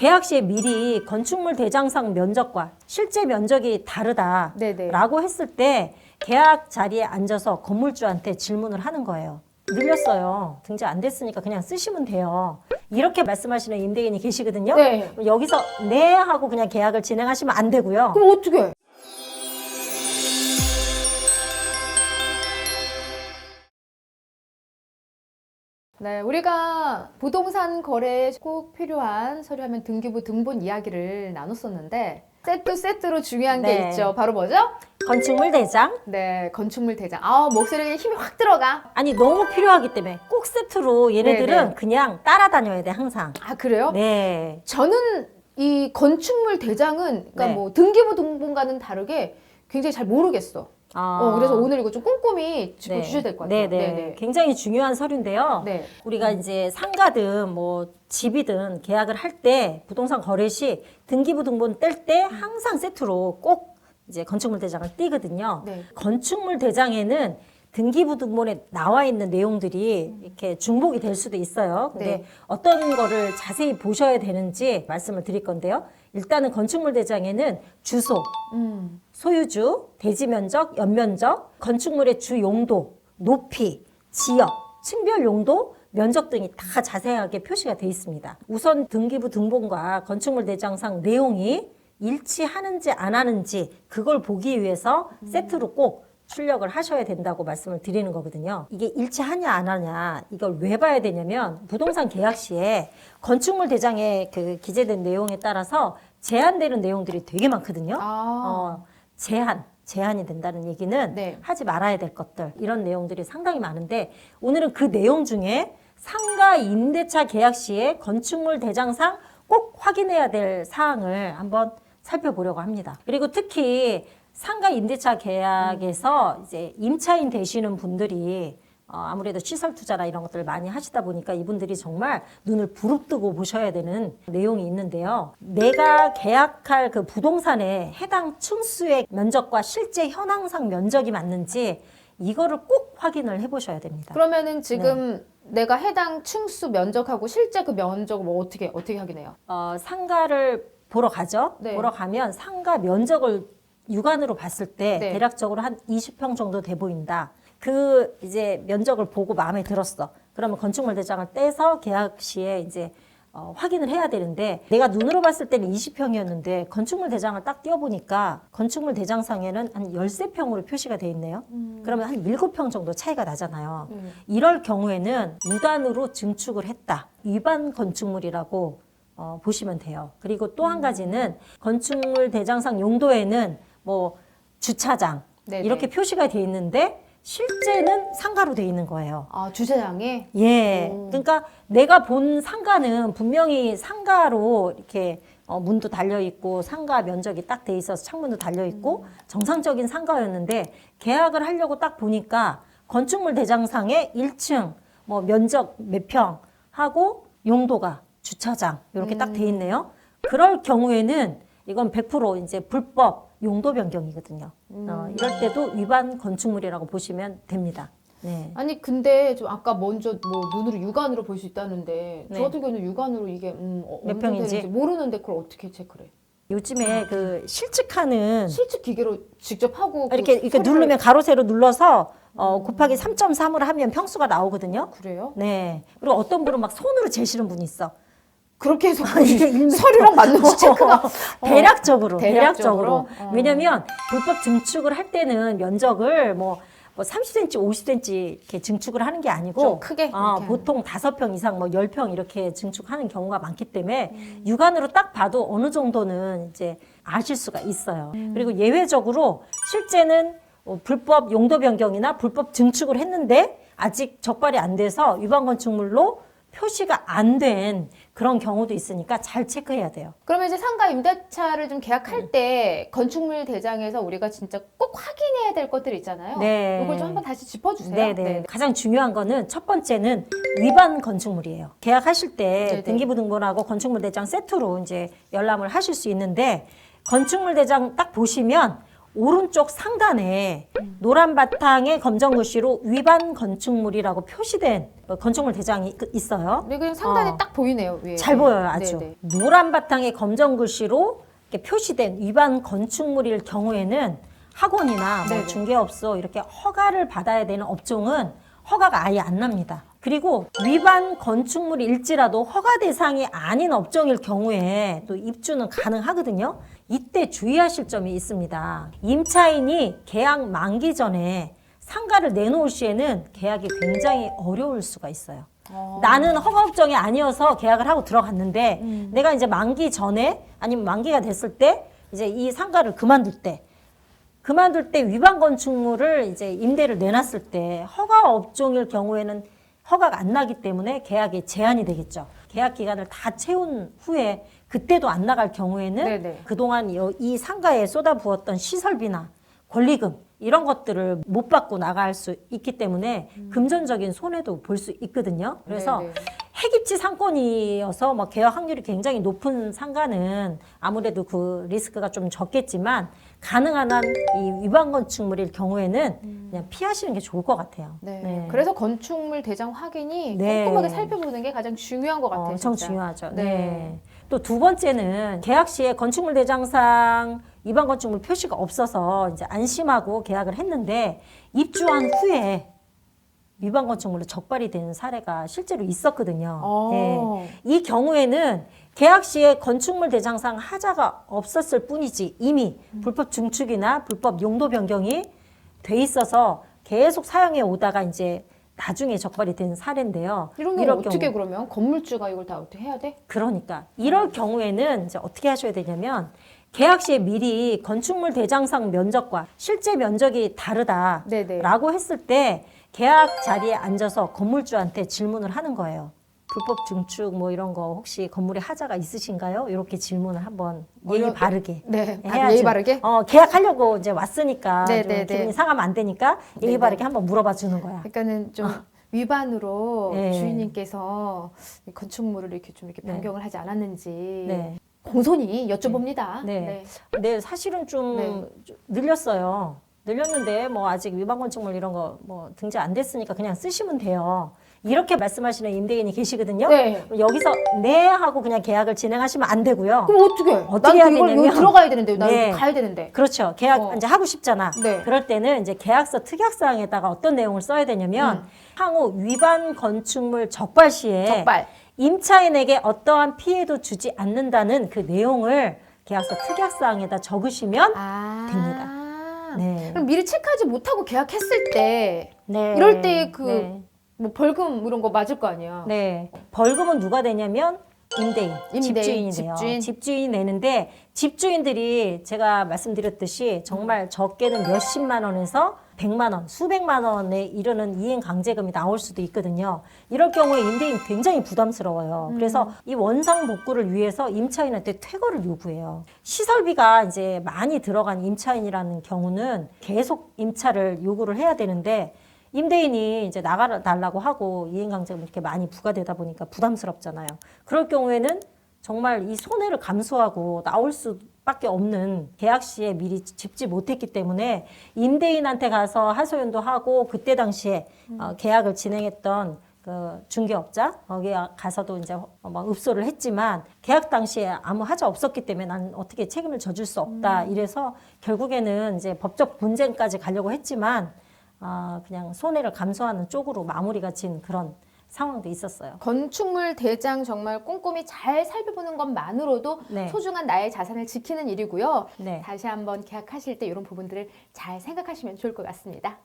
계약 시에 미리 건축물 대장상 면적과 실제 면적이 다르다라고 네네. 했을 때 계약 자리에 앉아서 건물주한테 질문을 하는 거예요. 늘렸어요. 등재 안 됐으니까 그냥 쓰시면 돼요. 이렇게 말씀하시는 임대인이 계시거든요. 네. 그럼 여기서 네 하고 그냥 계약을 진행하시면 안 되고요. 그럼 어떻게? 네, 우리가 부동산 거래에 꼭 필요한 서류하면 등기부 등본 이야기를 나눴었는데 세트 세트로 중요한 게 네. 있죠. 바로 뭐죠? 건축물 대장 네, 건축물 대장. 아, 목소리에 힘이 확 들어가. 아니 너무 필요하기 때문에 꼭 세트로 얘네들은 네네. 그냥 따라다녀야 돼 항상. 아, 그래요? 네. 저는 이 건축물 대장은 그러니까 네. 뭐 등기부 등본과는 다르게 굉장히 잘 모르겠어. 아. 어, 그래서 오늘 이거 좀 꼼꼼히 짚어 네. 주셔야 될 것 같아요. 네네. 굉장히 중요한 서류인데요. 네. 우리가 이제 상가든 뭐 집이든 계약을 할 때 부동산 거래 시 등기부 등본 뗄 때 항상 세트로 꼭 이제 건축물 대장을 띄거든요. 네. 건축물 대장에는 등기부 등본에 나와 있는 내용들이 이렇게 중복이 될 수도 있어요. 근데 네. 어떤 거를 자세히 보셔야 되는지 말씀을 드릴 건데요. 일단은 건축물 대장에는 주소, 음. 소유주, 대지 면적, 연면적, 건축물의 주 용도, 높이, 지역, 층별 용도, 면적 등이 다 자세하게 표시가 되어 있습니다. 우선 등기부 등본과 건축물 대장상 내용이 일치하는지 안 하는지 그걸 보기 위해서 세트로 꼭 출력을 하셔야 된다고 말씀을 드리는 거거든요. 이게 일치하냐 안 하냐 이걸 왜 봐야 되냐면 부동산 계약 시에 건축물 대장에 그 기재된 내용에 따라서 제한되는 내용들이 되게 많거든요. 아. 어, 제한, 제한이 된다는 얘기는 네. 하지 말아야 될 것들 이런 내용들이 상당히 많은데 오늘은 그 내용 중에 상가 임대차 계약 시에 건축물 대장상 꼭 확인해야 될 사항을 한번 살펴보려고 합니다. 그리고 특히 상가 임대차 계약에서 이제 임차인 되시는 분들이 어, 아무래도 시설 투자나 이런 것들을 많이 하시다 보니까 이분들이 정말 눈을 부릅뜨고 보셔야 되는 내용이 있는데요. 내가 계약할 그 부동산의 해당 층수의 면적과 실제 현황상 면적이 맞는지 이거를 꼭 확인을 해보셔야 됩니다. 그러면은 지금 네. 내가 해당 층수 면적하고 실제 그 면적을 뭐 어떻게 어떻게 확인해요? 어, 상가를 보러 가죠. 네. 보러 가면 상가 면적을 육안으로 봤을 때 네. 대략적으로 한 20평 정도 돼 보인다. 그 이제 면적을 보고 마음에 들었어. 그러면 건축물 대장을 떼서 계약 시에 이제 어, 확인을 해야 되는데 내가 눈으로 봤을 때는 20평이었는데 건축물 대장을 딱 띄워보니까 건축물 대장상에는 한 13평으로 표시가 돼 있네요. 그러면 한 7평 정도 차이가 나잖아요. 음. 이럴 경우에는 무단으로 증축을 했다. 위반 건축물이라고 어, 보시면 돼요. 그리고 또 한 가지는 건축물 대장상 용도에는 뭐 주차장 네네. 이렇게 표시가 돼 있는데 실제는 상가로 돼 있는 거예요. 아 주차장에 예. 오. 그러니까 내가 본 상가는 분명히 상가로 이렇게 어, 문도 달려 있고 상가 면적이 딱 돼 있어서 창문도 달려 있고 정상적인 상가였는데 계약을 하려고 딱 보니까 건축물 대장상에 1층 뭐 면적 몇 평 하고 용도가 주차장 이렇게 딱돼 있네요. 그럴 경우에는 이건 100% 이제 불법 용도 변경이거든요. 어, 이럴 때도 위반 건축물이라고 보시면 됩니다. 네. 아니 근데 좀 아까 먼저 뭐 눈으로 육안으로 볼 수 있다는데 네. 저 같은 경우는 육안으로 이게 음, 어, 몇 평인지? 모르는데 그걸 어떻게 체크를 해? 요즘에 그 실측하는 실측 기계로 직접 하고 그 이렇게 이렇게 서류를- 누르면 가로 세로 눌러서 어, 곱하기 3.3으로 하면 평수가 나오거든요. 그래요? 네. 그리고 어떤 분은 막 손으로 재시는 분이 있어. 그렇게 해서 일메터. 서류랑 맞는지 체크가 대략적으로, 대략적으로? 대략적으로. 어. 왜냐면 불법 증축을 할 때는 면적을 뭐, 뭐 30cm, 50cm 이렇게 증축을 하는 게 아니고 좀 크게 어, 이렇게 보통 다섯 평 이상 뭐열평 이렇게 증축하는 경우가 많기 때문에 음. 육안으로 딱 봐도 어느 정도는 이제 아실 수가 있어요. 음. 그리고 예외적으로 실제는 어, 불법 용도 변경이나 불법 증축을 했는데 아직 적발이 안 돼서 위반 건축물로 표시가 안 된 그런 경우도 있으니까 잘 체크해야 돼요. 그러면 이제 상가 임대차를 좀 계약할 음. 때 건축물 대장에서 우리가 진짜 꼭 확인해야 될 것들 있잖아요. 네. 이걸 좀 한번 다시 짚어주세요. 네네. 가장 중요한 거는 첫 번째는 위반 건축물이에요. 계약하실 때 네네. 등기부 등본하고 건축물 대장 세트로 이제 열람을 하실 수 있는데 건축물 대장 딱 보시면 오른쪽 상단에 노란 바탕에 검정 글씨로 위반 건축물이라고 표시된 어, 건축물 대장이 그- 있어요. 네, 그냥 상단에 어. 딱 보이네요. 위에. 잘 보여요, 아주. 네, 노란 바탕에 검정 글씨로 이렇게 표시된 위반 건축물일 경우에는 학원이나 뭐 네네. 중개업소 이렇게 허가를 받아야 되는 업종은 허가가 아예 안 납니다. 그리고 위반 건축물일지라도 허가 대상이 아닌 업종일 경우에 또 입주는 가능하거든요. 이때 주의하실 점이 있습니다. 임차인이 계약 만기 전에 상가를 내놓을 시에는 계약이 굉장히 어려울 수가 있어요. 어. 나는 허가업종이 아니어서 계약을 하고 들어갔는데 음. 내가 이제 만기 전에 아니면 만기가 됐을 때 이제 이 상가를 그만둘 때 그만둘 때 위반 건축물을 이제 임대를 내놨을 때 허가 업종일 경우에는 허가가 안 나기 때문에 계약이 제한이 되겠죠. 계약 기간을 다 채운 후에 그때도 안 나갈 경우에는 네네. 그동안 여- 이 상가에 쏟아부었던 시설비나 권리금 이런 것들을 못 받고 나갈 수 있기 때문에 금전적인 손해도 볼 수 있거든요. 그래서 네네. 해깁지 상권이어서 뭐 개혁 확률이 굉장히 높은 상가는 아무래도 그 리스크가 좀 적겠지만 가능한 한 이 위반 건축물일 경우에는 그냥 피하시는 게 좋을 것 같아요. 네. 그래서 건축물 대장 확인이 네. 꼼꼼하게 살펴보는 게 가장 중요한 것 어, 같아요. 엄청 진짜. 중요하죠. 네. 네. 또 두 번째는 계약 시에 건축물 대장상 위반 건축물 표시가 없어서 이제 안심하고 계약을 했는데 입주한 후에 위반 건축물로 적발이 되는 사례가 실제로 있었거든요. 어. 네. 이 경우에는 계약 시에 건축물 대장상 하자가 없었을 뿐이지 이미 불법 증축이나 불법 용도 변경이 돼 있어서 계속 사용해 오다가 이제 나중에 적발이 된 사례인데요. 이런 경우 어떻게 경우. 그러면 건물주가 이걸 다 어떻게 해야 돼? 그러니까 이럴 경우에는 이제 어떻게 하셔야 되냐면 계약 시에 미리 건축물 대장상 면적과 실제 면적이 다르다라고 네네. 했을 때 계약 자리에 앉아서 건물주한테 질문을 하는 거예요. 불법 증축 뭐 이런 거 혹시 건물에 하자가 있으신가요? 이렇게 질문을 한번 예의 어려- 바르게 네. 아, 해야죠. 예의 바르게. 어, 계약하려고 이제 왔으니까 네, 좀 네, 네. 기분이 상하면 안 되니까 예의 네, 바르게 네. 한번 물어봐 주는 거야. 그러니까는 좀 위반으로 네. 주인님께서 이 건축물을 이렇게 좀 이렇게 네. 변경을 하지 않았는지 네. 공손히 여쭤봅니다. 네. 네, 사실은 좀 네. 좀 늘렸어요. 늘렸는데 뭐 아직 위반 건축물 이런 거 뭐 등재 안 됐으니까 그냥 쓰시면 돼요. 이렇게 말씀하시는 임대인이 계시거든요. 네. 여기서 네 하고 그냥 계약을 진행하시면 안 되고요. 그럼 어떻게? 어떻게 난 해야 이걸 되냐면- 여기 들어가야 되는데 나 네. 여기 가야 되는데. 그렇죠. 계약 어. 이제 하고 싶잖아. 네. 그럴 때는 이제 계약서 특약사항에다가 어떤 내용을 써야 되냐면 음. 향후 위반 건축물 적발 시에 적발. 임차인에게 어떠한 피해도 주지 않는다는 그 내용을 계약서 특약사항에다 적으시면 아. 됩니다. 네. 그럼 미리 체크하지 못하고 계약했을 때뭐 네. 이럴 때 그- 네. 벌금 이런 거 맞을 거 아니야. 네. 벌금은 누가 내냐면 임대인, 임대인, 집주인이 돼요. 집주인. 집주인이 내는데 집주인들이 제가 말씀드렸듯이 정말 적게는 몇십만 원에서 백만 원, 수백만 원에 이르는 이행 강제금이 나올 수도 있거든요. 이럴 경우에 임대인 굉장히 부담스러워요. 그래서 이 원상 복구를 위해서 임차인한테 퇴거를 요구해요. 시설비가 이제 많이 들어간 임차인이라는 경우는 계속 임차를 요구를 해야 되는데 임대인이 이제 나가달라고 하고 이행강제금 이렇게 많이 부과되다 보니까 부담스럽잖아요. 그럴 경우에는 정말 이 손해를 감수하고 나올 수 밖에 없는 계약 시에 미리 짚지 못했기 때문에 임대인한테 가서 하소연도 하고 그때 당시에 어, 계약을 진행했던 그 중개업자 거기에 가서도 이제 막 읍소를 했지만 계약 당시에 아무 하자 없었기 때문에 난 어떻게 책임을 져줄 수 없다 이래서 결국에는 이제 법적 분쟁까지 가려고 했지만 아, 그냥 손해를 감수하는 쪽으로 마무리가 진 그런 상황도 있었어요. 건축물 대장 정말 꼼꼼히 잘 살펴보는 것만으로도 네. 소중한 나의 자산을 지키는 일이고요. 네. 다시 한번 계약하실 때 이런 부분들을 잘 생각하시면 좋을 것 같습니다.